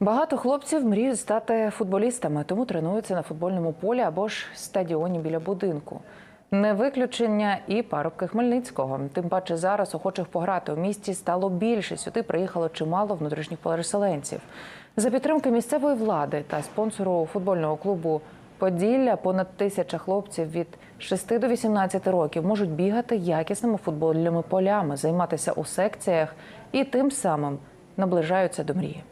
Багато хлопців мріють стати футболістами, тому тренуються на футбольному полі або ж стадіоні біля будинку. Не виключення і парубки Хмельницького. Тим паче зараз охочих пограти у місті стало більше. Сюди приїхало чимало внутрішніх переселенців. За підтримки місцевої влади та спонсору футбольного клубу Поділля понад тисяча хлопців від 6 до 18 років можуть бігати якісними футбольними полями, займатися у секціях і тим самим наближаються до мрії.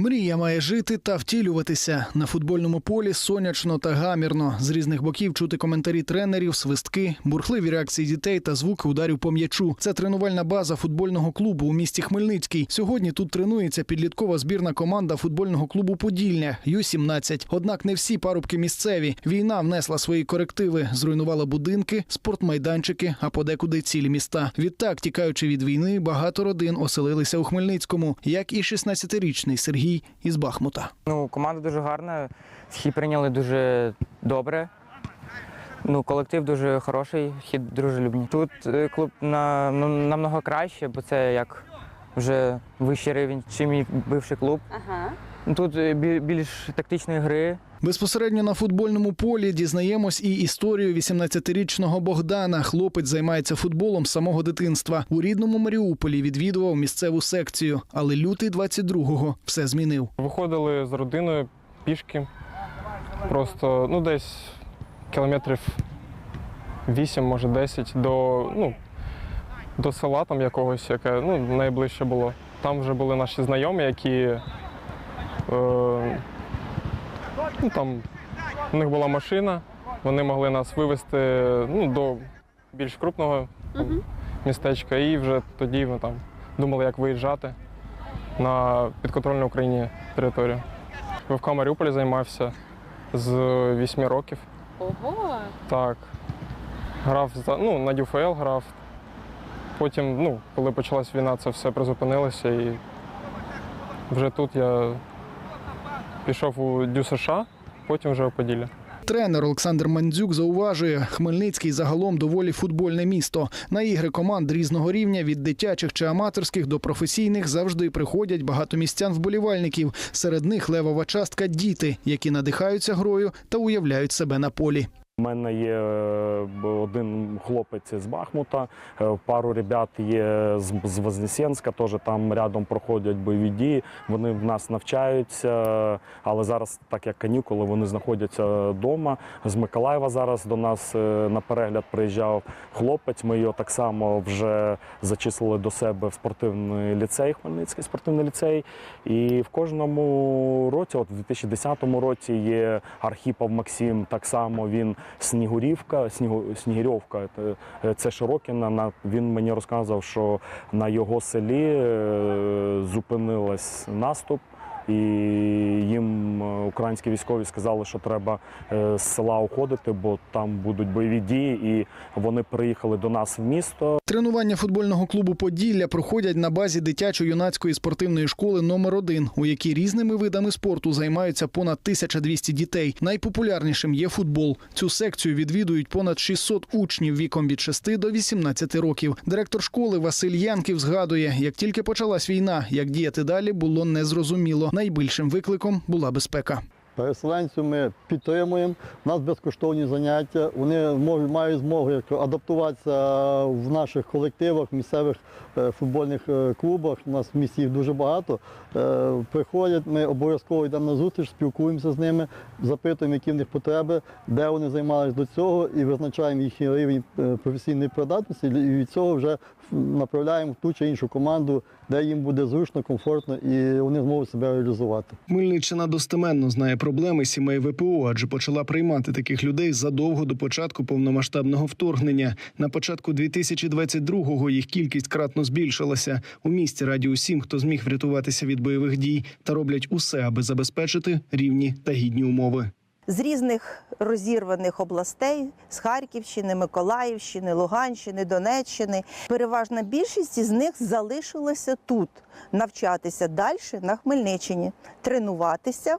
Мрія має жити та втілюватися на футбольному полі сонячно та гамірно. З різних боків чути коментарі тренерів, свистки, бурхливі реакції дітей та звуки ударів по м'ячу. Це тренувальна база футбольного клубу у місті Хмельницький. Сьогодні тут тренується підліткова збірна команда футбольного клубу Подільня Ю-17. Однак не всі парубки місцеві. Війна внесла свої корективи, зруйнувала будинки, спортмайданчики, а подекуди цілі міста. Відтак, тікаючи від війни, багато родин оселилися у Хмельницькому, як і 16-річний Сергій із Бахмута. Ну, команда дуже гарна, всі прийняли дуже добре. Ну, колектив дуже хороший, хід дружелюбний. Тут е, клуб на, намного краще, бо це як вже вищий рівень, чим мій бивший клуб. Ага. Тут е, більш тактичної гри. Безпосередньо на футбольному полі дізнаємось і історію 18-річного Богдана. Хлопець займається футболом з самого дитинства. У рідному Маріуполі відвідував місцеву секцію, але лютий 22-го все змінив. Виходили з родиною пішки. Просто ну, десь кілометрів 8, може 10 до, ну, до села там якогось, яке ну, найближче було. Там вже були наші знайомі, які е, ну, там, у них була машина, вони могли нас вивезти ну, до більш крупного там, містечка, і вже тоді ми там думали, як виїжджати на підконтрольну Україні територію. ВФК Маріуполі займався з 8 років. Ого. Так. Грав за, ну, на ДЮФЛ грав. Потім, ну, коли почалась війна, це все призупинилося і вже тут я пішов у Дю США, потім вже у Поділля. Тренер Олександр Мандзюк зауважує, Хмельницький загалом доволі футбольне місто. На ігри команд різного рівня від дитячих чи аматорських до професійних завжди приходять багато містян вболівальників. Серед них левова частка діти, які надихаються грою та уявляють себе на полі. У мене є е, один хлопець з Бахмута, е, пару ребят є з, Вознесенська, теж там рядом проходять бойові дії. Вони в нас навчаються, але зараз, так як канікули, вони знаходяться вдома. З Миколаєва зараз до нас е, на перегляд приїжджав хлопець. Ми його так само вже зачислили до себе в спортивний ліцей, Хмельницький спортивний ліцей. І в кожному році, от в 2010 році, є Архіпов Максим. Так само він Снігурівка, Снігу, Снігирьовка. Це- Це Широкіна. На він мені розказав, що на його селі е, зупинилась наступ. І їм е, українські військові сказали, що треба е, з села уходити, бо там будуть бойові дії. І вони приїхали до нас в місто. Тренування футбольного клубу Поділля проходять на базі дитячо-юнацької спортивної школи номер 1 у якій різними видами спорту займаються понад 1200 дітей. Найпопулярнішим є футбол. Цю секцію відвідують понад 600 учнів віком від 6 до 18 років. Директор школи Василь Янків згадує, як тільки почалась війна, як діяти далі було незрозуміло. Найбільшим викликом була безпека. Переселенців ми підтримуємо. У нас безкоштовні заняття. Вони мають змогу адаптуватися в наших колективах, місцевих е, футбольних е, клубах. У нас в місті їх дуже багато. Е, Приходять, ми обов'язково йдемо на зустріч, спілкуємося з ними, запитуємо, які в них потреби, де вони займалися до цього, і визначаємо їхній рівень професійної придатності. І від цього вже направляємо в ту чи іншу команду, де їм буде зручно, комфортно і вони зможуть себе реалізувати. Хмельниччина достеменно знає проблеми сімей ВПО, адже почала приймати таких людей задовго до початку повномасштабного вторгнення. На початку 2022-го їх кількість кратно збільшилася. У місті раді усім, хто зміг врятуватися від бойових дій, та роблять усе, аби забезпечити рівні та гідні умови. з різних розірваних областей з Харківщини, Миколаївщини, Луганщини, Донеччини. Переважна більшість із них залишилася тут навчатися далі на Хмельниччині, тренуватися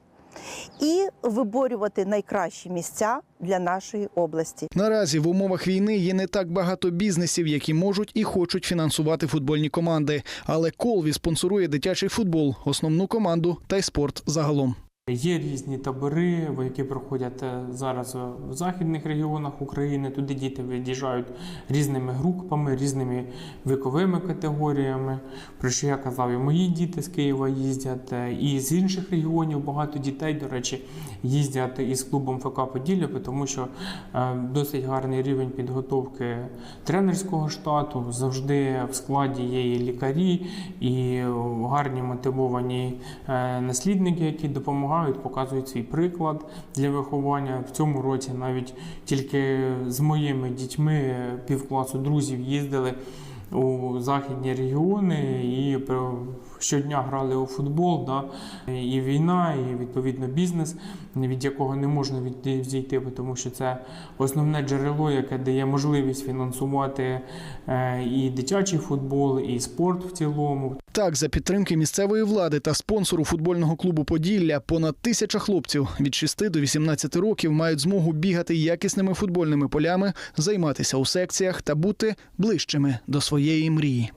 і виборювати найкращі місця для нашої області. Наразі в умовах війни є не так багато бізнесів, які можуть і хочуть фінансувати футбольні команди. Але Колві спонсорує дитячий футбол, основну команду та й спорт загалом. Є різні табори, які проходять е, зараз в західних регіонах України. Туди діти від'їжджають різними групами, різними віковими категоріями. Про що я казав, і мої діти з Києва їздять, е, і з інших регіонів багато дітей, до речі, їздять із клубом ФК Поділля, тому що е, досить гарний рівень підготовки тренерського штату. Завжди в складі є і лікарі, і гарні мотивовані е, наслідники, які допомагають, показують свій приклад для виховання. В цьому році навіть тільки з моїми дітьми півкласу друзів їздили у західні регіони і щодня грали у футбол. Да? І війна, і відповідно бізнес, від якого не можна відійти, тому що це основне джерело, яке дає можливість фінансувати е, і дитячий футбол, і спорт в цілому. Так, за підтримки місцевої влади та спонсору футбольного клубу Поділля понад тисяча хлопців від 6 до 18 років мають змогу бігати якісними футбольними полями, займатися у секціях та бути ближчими до своєї мрії.